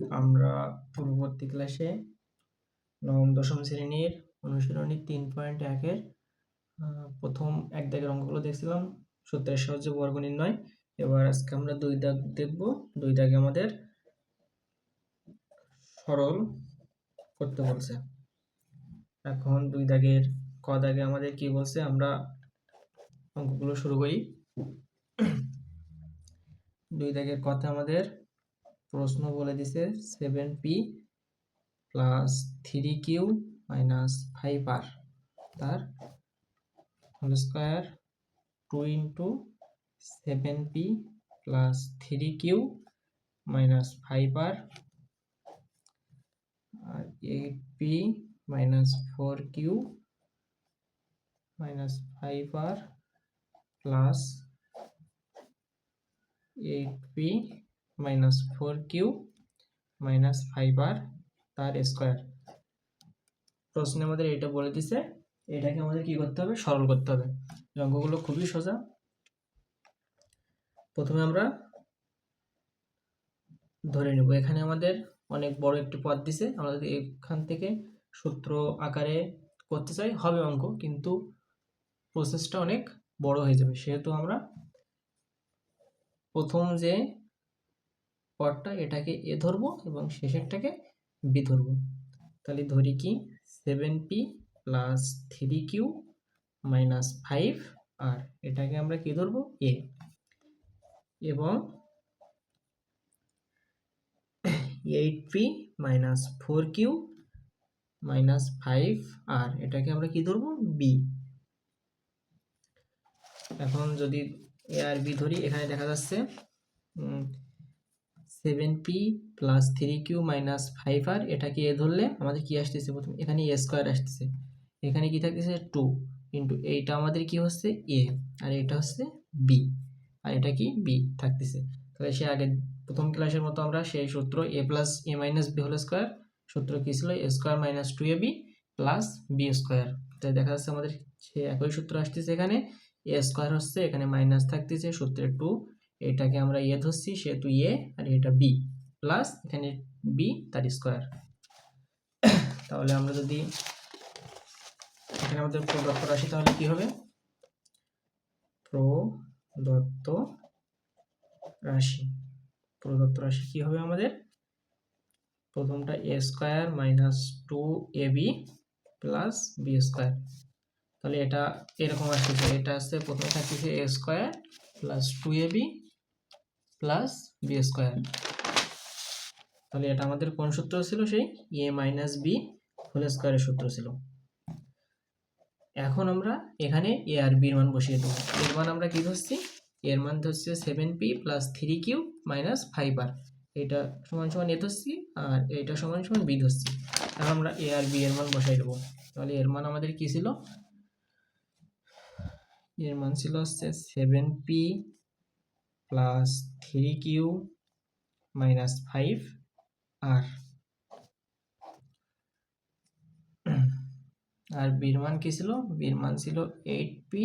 আমরা পূর্ববর্তী ক্লাসে নবম, দশম শ্রেণির অনুশীলনী তিন পয়েন্ট একের প্রথম এক দাগের অঙ্কগুলো দেখছিলাম। সূত্রের সাহায্যে বর্গ নির্ণয়। এবার আজকে আমরা দুই দাগ দেখব। দুই দাগে আমাদের সরল করতে বলছে। এখন দুই দাগের ক দাগে আমাদের কি বলছে? আমরা অঙ্কগুলো শুরু করি। দুই দাগের কথা আমাদের প্রশ্ন বলে দিছে seven p plus three q minus five r তার whole square two into seven p plus three q minus five r আর eight p minus four q minus five r plus eight p minus four q minus five r তার square প্রশ্নে আমাদের এটা বলে দিছে, এটাকে আমাদের কি করতে হবে? সরল করতে হবে। অঙ্কগুলো খুবই সোজা। প্রথমে আমরা ধরে নেব। এখানে আমাদের অনেক বড় একটি পদ দিছে। আমরা যদি এখান থেকে সূত্র আকারে করতে চাই, হবে অঙ্ক, কিন্তু প্রসেসটা অনেক বড় হয়ে যাবে। সেহেতু আমরা প্রথম যে পদটা এটাকে এ ধরবো এবং শেষেরটাকে বি ধরবো। তাহলে ধরি কি? Seven p plus three q minus five r এটাকে আমরা কি ধরবো? এ এবং eight p minus four q minus five r এটাকে আমরা কি ধরবো? বি এখন যদি এ আর বি ধরি, এখানে দেখা যাচ্ছে seven p plus three q minus five r এটাকে এ ধরলে আমাদের কি আসতেছে প্রথম? এখানে এ স্কোয়ার আসতেছে। এখানে কি থাকতেছে? টু ইন্টু এইটা আমাদের কি হচ্ছে? এ আর এটা হচ্ছে বি আর এটা কি? বি থাকতেছে। তাহলে সে আগে প্রথম ক্লাসের মতো আমরা সেই সূত্র a plus a minus b whole square সূত্র কি ছিল? A square minus two a b plus b square তাই দেখা যাচ্ছে আমাদের সে একই সূত্র আসতেছে এখানে। এ স্কোয়ার হচ্ছে এখানে মাইনাস থাকতেছে সূত্রের টু এটাকে আমরা এ ধরছি, সেহেতু এ আর এটা বি প্লাস এখানে বি, তার স্কোয়ার তাহলে আমরা যদি এখানে আমাদের প্রদত্ত রাশি, তাহলে কি হবে? প্রদত্ত রাশি। প্রদত্ত রাশি কি হবে আমাদের? প্রথমটা a square minus two a b plus b square তাহলে এটা এরকম আসতেছে, এটা আসছে, প্রথমে থাকতেছে a square plus two a b plus b square তাহলে এটা আমাদের কোন সূত্র ছিল সেই? এ মাইনাস বি হোল স্কোয়ারের সূত্র ছিল। এখন আমরা এখানে এ আর বির মান বসিয়ে দেবো। এর মান আমরা কি ধরছি? এর মান ধরছি seven p plus three q minus five r এটা সমান সমান এ ধরছি আর এটা সমান সমান বি ধরছি। এখন আমরা এ আর বি এর মান বসাই দেবো। তাহলে এর মান আমাদের কি ছিল? এর মান ছিল হচ্ছে seven p plus three q minus five r আর বির মান কি ছিল? বির মান ছিল eight p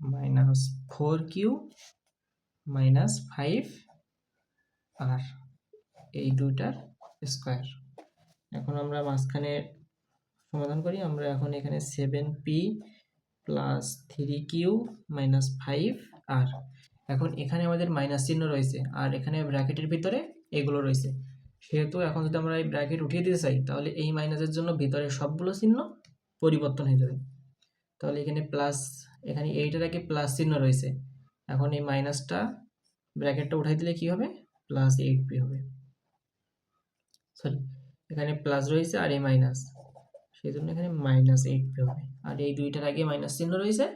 minus four q minus five r এই দুইটার স্কোয়ার এখন আমরা মাঝখানে সমাধান করি। আমরা এখন এখানে seven p plus three q minus five r এখন এখানে আমাদের মাইনাস চিহ্ন রয়েছে, আর এখানে ব্র্যাকেটের ভিতরে এগুলো রয়েছে। সেহেতু এখন যদি আমরা এই ব্র্যাকেট উঠিয়ে দিতে চাই, তাহলে এই মাইনাসের জন্য ভিতরে সবগুলো চিহ্ন পরিবর্তন হয়ে যাবে। তাহলে এখানে প্লাস এখানে এইটার আগে প্লাস চিহ্ন রয়েছে। এখন এই মাইনাসটা ব্র্যাকেটটা উঠাই দিলে কি হবে? প্লাস এইট পি হবে। সরি এখানে প্লাস রয়েছে আর এই মাইনাস সেই জন্য এখানে মাইনাস এইট পি হবে। আর এই দুইটার আগে মাইনাস চিহ্ন রয়েছে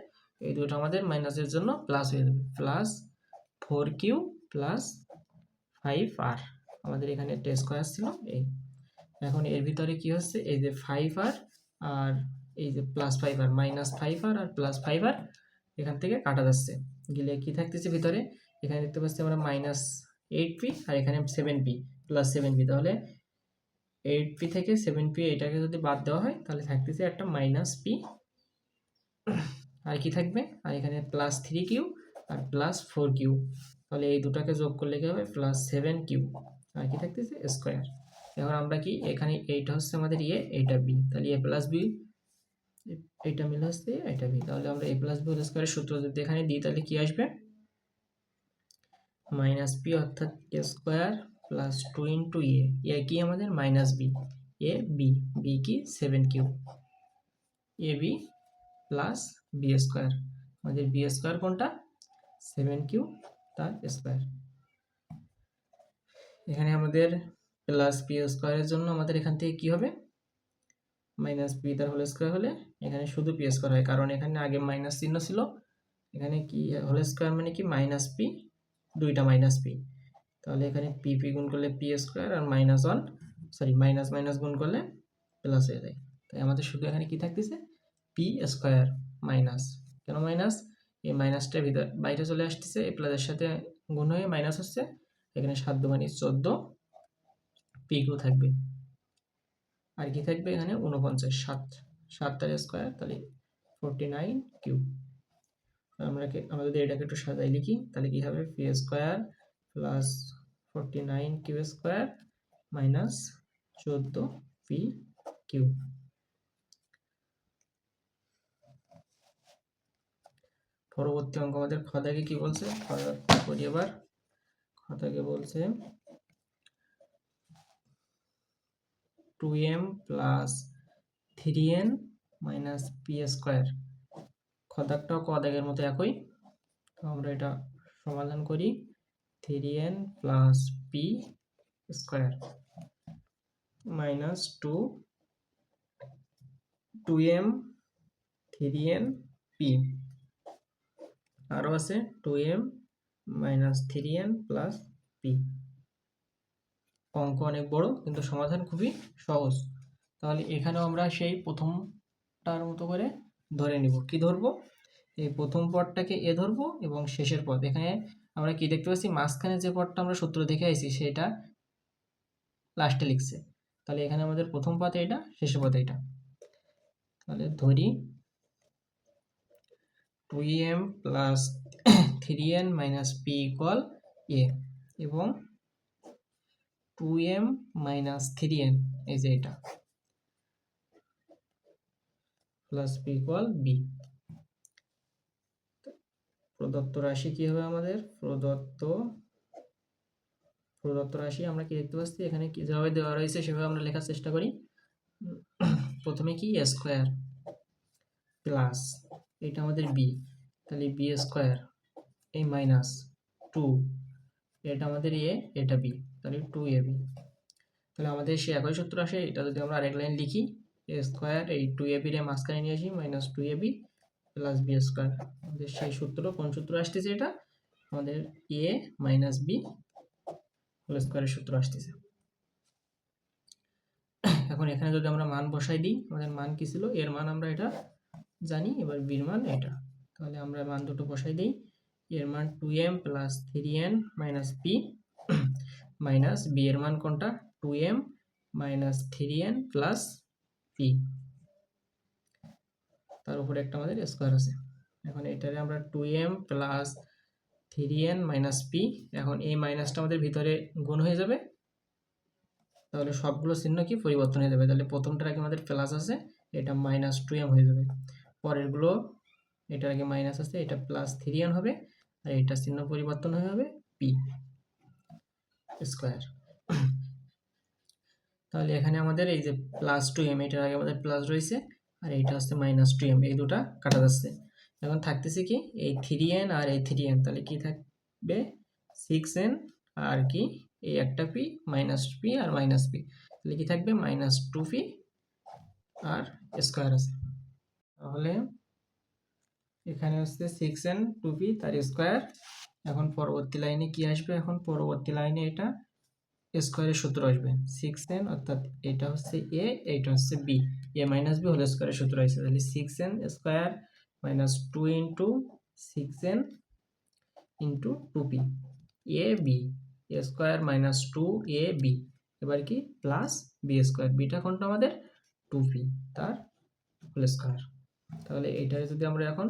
এই দুটো আমাদের মাইনাসের জন্য প্লাস হয়ে যাবে। Plus four q plus five r আমাদের এখানে টেস্ট স্কোয়ার ছিল, এই। এখন এর ভিতরে কি হচ্ছে? এই যে ফাইভ আর আর এই যে plus five r minus five r আর প্লাস ফাইভ আর এখান থেকে কাটা যাচ্ছে। গেলে কি থাকতেছে ভিতরে? এখানে দেখতে পাচ্ছি আমরা মাইনাস এইট পি আর এখানে seven p plus seven p তাহলে এইট পি থেকে সেভেন পি এটাকে যদি বাদ দেওয়া হয়, তাহলে থাকতেছে একটা মাইনাস পি আর কি থাকবে? আর এখানে প্লাস থ্রি কিউ আর প্লাস ফোর কিউ তাহলে এই দুটাকে যোগ করলে কি হবে? প্লাস সেভেন কিউ আর কি থাকতেছে? স্কোয়ার এখন আমরা কি এখানে এইটা হচ্ছে আমাদের এ এইটা বি তাহলে এ প্লাস বি এইটা মিলে হচ্ছে এটা বি তাহলে আমরা এ প্লাস বি স্কোয়ারের সূত্র যদি এখানে দিই, তাহলে কি আসবে? মাইনাস পি অর্থাৎ a square plus two into a এ কি আমাদের? Minus b a b b কি? Seven q a b plus b square আমাদের বি স্কোয়ার কোনটা? সেভেন কিউ তার স্কোয়ার এখানে আমাদের প্লাস পি স্কোয়ারের জন্য আমাদের এখান থেকে কি হবে? মাইনাস পি তার হোল স্কোয়ার হলে এখানে শুধু পি স্কোয়ার হয়, কারণ এখানে আগে মাইনাস চিহ্ন ছিল। এখানে কি হোল স্কোয়ার মানে কি? মাইনাস পি দুইটা মাইনাস পি তাহলে এখানে পি পি গুণ করলে পি স্কোয়ার আর minus one sorry minus minus গুণ করলে প্লাস হয়ে যায়। তাই আমাদের শুধু এখানে কি থাকতেছে? পি স্কোয়ার মাইনাস, কেন মাইনাস? এই মাইনাসটা ভিতর, বাইরে চলে আসতেছে, এই প্লাসের সাথে গুণ হয়ে মাইনাস হচ্ছে, এখানে সাত মানে চোদ্দ পি কিউ থাকবে। আর কি থাকবে এখানে? উনপঞ্চাশ সাত সাত তার স্কোয়ার, তাহলে ফোরটি নাইন কিউ। আমরা আমরা যদি এটাকে একটু সাজাই লিখি, তাহলে কি হবে? P square plus forty nine q square minus চোদ্দ পি কিউ। পরবর্তী অঙ্ক আমাদের খাতাকে কি বলছে? করি এবার। খাতাকে বলছে two m plus three n minus p square খদাকটাও কদাগের মতো একই। তো আমরা এটা সমাধান করি। Three n plus p square minus two two m three n p আরও আছে two m minus three n plus p অঙ্ক অনেক বড়, কিন্তু সমাধান খুবই সহজ। তাহলে এখানেও আমরা সেই প্রথমটার মতো করে ধরে নিব। কি ধরবো? এই প্রথম পদটাকে এ ধরবো এবং শেষের পদ। এখানে আমরা কি দেখতে পাচ্ছি? মাঝখানে যে পদটা আমরা সূত্র দেখে আইছি, সেটা লাস্টে লিখছে। তাহলে এখানে আমাদের প্রথম পথে এটা শেষের পথে এটা তাহলে ধরি two m plus three n minus p equal a এবং two m minus three n এই যে এটা প্লাস পি ইকুয়াল বি প্রদত্ত রাশি কি হবে আমাদের? প্রদত্ত প্রদত্ত রাশি আমরা কি দেখতে পাচ্ছি? এখানে কি যেভাবে দেওয়া রয়েছে সেভাবে আমরা লেখার চেষ্টা করি। প্রথমে কি? স্কোয়ার প্লাস এটা আমাদের বি তাহলে বি স্কোয়ার এই মাইনাস টু এটা আমাদের এ এটা বি তাহলে টু এ বি তাহলে আমাদের সে একই সূত্র আসে, এটা যদি আমরা আরেক লাইন লিখি এ স্কোয়ার এই টু এ বির মাঝখানে নিয়ে আসি minus two a b plus b square আমাদের সেই সূত্র, কোন সূত্র আসতেছে এটা? আমাদের এ মাইনাস বি হোল স্কোয়ারের সূত্র আসতেছে। এখন এখানে যদি আমরা মান বসাই দিই, আমাদের মান কি ছিল? এর মান আমরা এটা জানি, এবার বির মান এটা। তাহলে আমরা মান দুটো বসাই দিই। এর মান two m plus three n minus p minus b এর মান কোনটা? Two m minus three n plus p তার উপরে একটা আমাদের স্কোয়ার আছে। এখন এটারে আমরা two m plus three n minus p এখন এই মাইনাসটা আমাদের ভিতরে গুণ হয়ে যাবে। তাহলে সবগুলো চিহ্ন কি? পরিবর্তন হয়ে যাবে। তাহলে প্রথমটার আগে আমাদের প্লাস আছে, এটা মাইনাস টু এম হয়ে যাবে। পরেরগুলো এটার আগে মাইনাস আছে এটা প্লাস থ্রি এন হবে, আর এটা চিহ্ন পরিবর্তন হয়ে হবে পি স্কোয়ার তাহলে এখানে আমাদের এই যে প্লাস টু এম এটার আগে আমাদের প্লাস রয়েছে, আর এইটা হচ্ছে মাইনাস টু এম এই দুটা কাটা যাচ্ছে। এখন থাকতেছে কি, এই থ্রি এন আর এই থ্রি এন তাহলে কি থাকবে? সিক্স এন আর কি, এই একটা পি মাইনাস পি আর মাইনাস পি তাহলে কি থাকবে? মাইনাস টু পি আর স্কোয়ার আছে। তাহলে এখানে হচ্ছে সিক্স এন টু পি তার স্কোয়ার এখন পরবর্তী লাইনে কি আসবে? এখন পরবর্তী লাইনে এটা স্কোয়ারের সূত্র আসবে। সিক্স এন অর্থাৎ এটা হচ্ছে এ এইটা হচ্ছে b a minus b whole স্কোয়ারের সূত্র আসছে। তাহলে six n square minus two into six n into two p a b a square minus two a b এবার কি? প্লাস বি স্কোয়ার বিটা কোনটা আমাদের? টু পি তার হোল স্কোয়ার তাহলে এটারে যদি আমরা এখন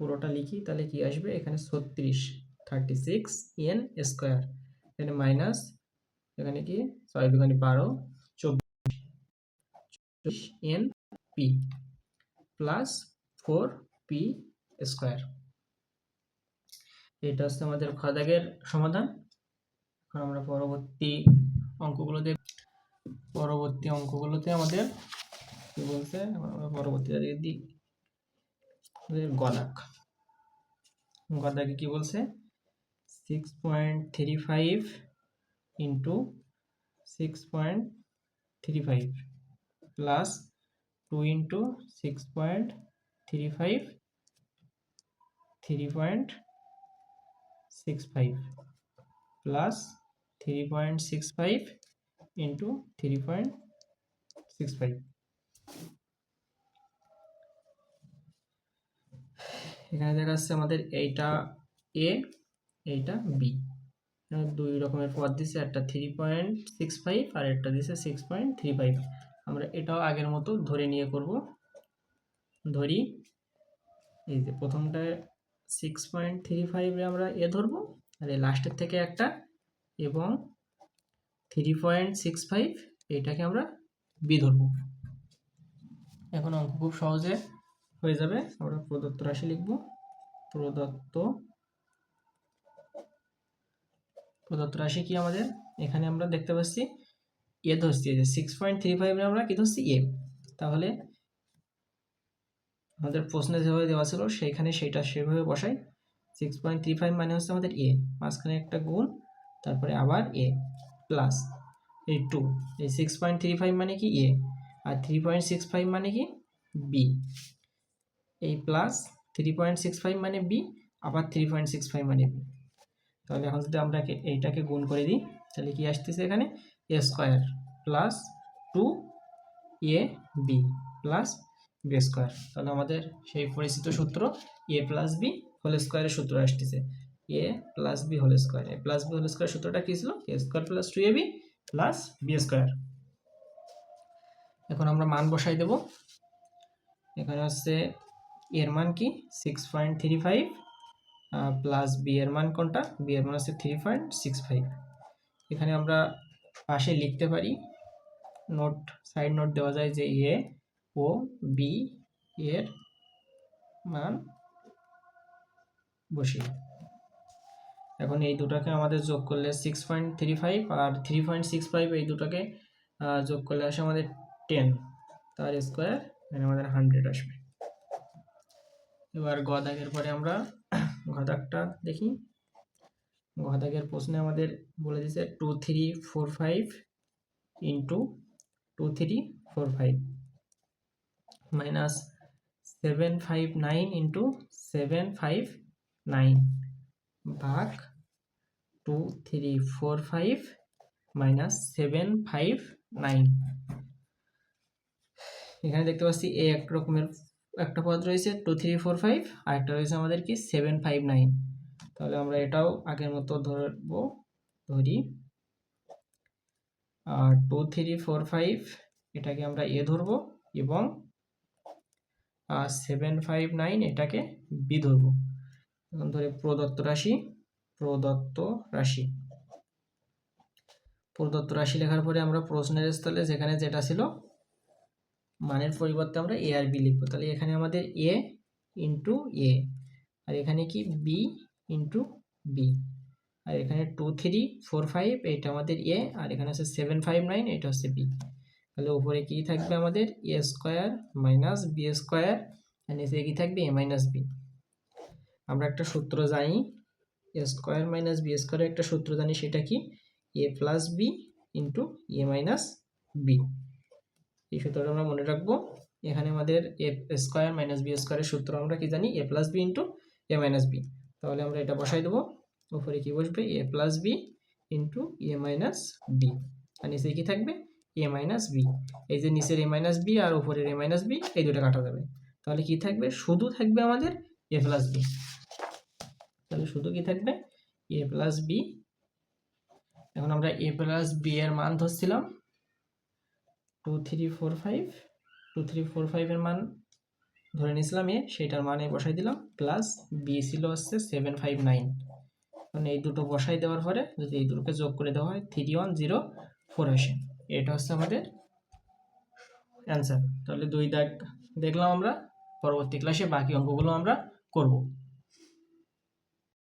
পুরোটা লিখি, তাহলে কি আসবে? এখানে ছত্রিশ থার্টি সিক্স এন স্কোয়ার এখানে মাইনাস এখানে কি? ছয় দুখানি বারো, চব্বিশ n p plus four p square এটা হচ্ছে আমাদের খদাগের সমাধান। এখন আমরা পরবর্তী অঙ্কগুলো পরবর্তী অঙ্কগুলোতে আমাদের কি বলছে? আমরা পরবর্তী দিকে গলাক গদাকে। কি বলছে? Six point three five into six point three five plus two into six point three five three point six five plus three point six five into three point six five এখানে দেখা যাচ্ছে আমাদের এইটা এ এইটা বি দুই রকমের পদ দিছে, একটা থ্রি পয়েন্ট সিক্স ফাইভ আর একটা দিছে সিক্স পয়েন্ট থ্রি ফাইভ আমরা এটাও আগের মতো ধরে নিয়ে করব। ধরি, এই যে প্রথমটায় সিক্স পয়েন্ট থ্রি ফাইভে আমরা এ ধরবো, আর এই লাস্টের থেকে একটা, এবং থ্রি পয়েন্ট সিক্স ফাইভ এইটাকে আমরা বি ধরবো। এখন অঙ্ক খুব সহজে হয়ে যাবে। আমরা প্রদত্ত রাশি লিখব। প্রদত্ত প্রদত্ত রাশি কি আমাদের? এখানে আমরা দেখতে পাচ্ছি এ ধরছি সিক্স পয়েন্ট থ্রি ফাইভে আমরা কি ধরছি? এ। তাহলে আমাদের প্রশ্নে যেভাবে দেওয়া ছিল, সেইখানে সেইটা সেভাবে বসাই। সিক্স পয়েন্ট থ্রি ফাইভ মানে হচ্ছে আমাদের এ। মাঝখানে একটা গুণ, তারপরে আবার এ প্লাস এই টু এই সিক্স পয়েন্ট থ্রি ফাইভ মানে কি? এ। আর থ্রি পয়েন্ট সিক্স ফাইভ মানে কি? বি। এই plus three point six five মানে বি আবার থ্রি পয়েন্ট সিক্স ফাইভ মানে বি তাহলে এখন যদি আমরা এইটাকে গুণ করে দিই, তাহলে কি আসতেছে এখানে? A square plus two a b plus b square তাহলে আমাদের সেই পরিচিত সূত্র এ প্লাস বি হোল স্কোয়ারের সূত্র আসতেছে। A plus b whole square a plus b whole square সূত্রটা কী ছিল? A square plus two a b plus b square এখন আমরা মান বসাই দেব। এখানে হচ্ছে এর মান কি? Six point three five plus b এর মান কোনটা? বি এর মান হচ্ছে থ্রি পয়েন্ট সিক্স ফাইভ এখানে আমরা পাশে লিখতে পারি নোট সাইড নোট দেওয়া যায় যে এ ও বি এর মান বসি এখন এই দুটাকে আমাদের যোগ করলে সিক্স পয়েন্ট থ্রি ফাইভ আর থ্রি পয়েন্ট সিক্স ফাইভ এই দুটাকে যোগ করলে আসে আমাদের টেন তার স্কোয়ার এখানে আমাদের হান্ড্রেড আসবে। এবার গদাগের পরে আমরা গদাকটা দেখি। গদাগের প্রশ্নে আমাদের বলে দিছে two three four five into two three four five minus seven five nine into seven five nine ভাগ two three four five minus seven five nine এখানে দেখতে পাচ্ছি এই এক রকমের একটা পদ রয়েছে টু থ্রি ফোর ফাইভ আর একটা রয়েছে আমাদের কি সেভেন ফাইভ নাইন তাহলে আমরা এটাও আগের মতো ধরবো, ধরি। আর টু থ্রি ফোর ফাইভ এটাকে আমরা এ ধরবো এবং সেভেন ফাইভ নাইন এটাকে বি ধরবো। এখন ধরে প্রদত্ত রাশি প্রদত্ত রাশি। প্রদত্ত রাশি লেখার পরে আমরা প্রশ্নের স্থলে যেখানে যেটা ছিল মানের পরিবর্তে আমরা এ আর বি লিখব। তাহলে এখানে আমাদের এ ইন্টু এ আর এখানে কি? বি ইন্টু বি আর এখানে টু থ্রি ফোর ফাইভ এইটা আমাদের এ আর এখানে হচ্ছে সেভেন ফাইভ নাইন এটা হচ্ছে বি তাহলে উপরে কি থাকবে আমাদের? A square minus B square আর নিচে কি থাকবে? এ মাইনাস বি আমরা একটা সূত্র জানি। এ স্কোয়ার মাইনাস বি স্কোয়ারের একটা সূত্র জানি, সেটা কি? A plus B into A minus B এই সূত্রটা আমরা মনে রাখব। এখানে আমাদের এ স্কোয়ার মাইনাস বি স্কোয়ারের সূত্র আমরা কি জানি? A plus B into A minus B তাহলে আমরা এটা বসাই দেবো। উপরে কি বসবে? A plus B into A minus B আর নিচে কি থাকবে? এ মাইনাস বি এই যে নিচের এ মাইনাস বি আর উপরের এ মাইনাস বি এই দুটো কাটা যাবে। তাহলে কি থাকবে? শুধু থাকবে আমাদের এ প্লাস বি তাহলে শুধু কি থাকবে? এ প্লাস বি এখন আমরা এ প্লাস বি এর মান ধরছিলাম। Two three four five two three four ফাইভের মান ধরে নিয়েছিলাম এ, সেইটার মানে বসাই দিলাম প্লাস বি ছিল হচ্ছে সেভেন ফাইভ নাইন মানে এই দুটো বসাই দেওয়ার পরে যদি এই দুটোকে যোগ করে দেওয়া হয় থ্রি ওয়ান জিরো ফোর আসে। এটা হচ্ছে আমাদের অ্যান্সার তাহলে দুই দাগ দেখলাম আমরা, পরবর্তী ক্লাসে বাকি অঙ্কগুলো আমরা করব।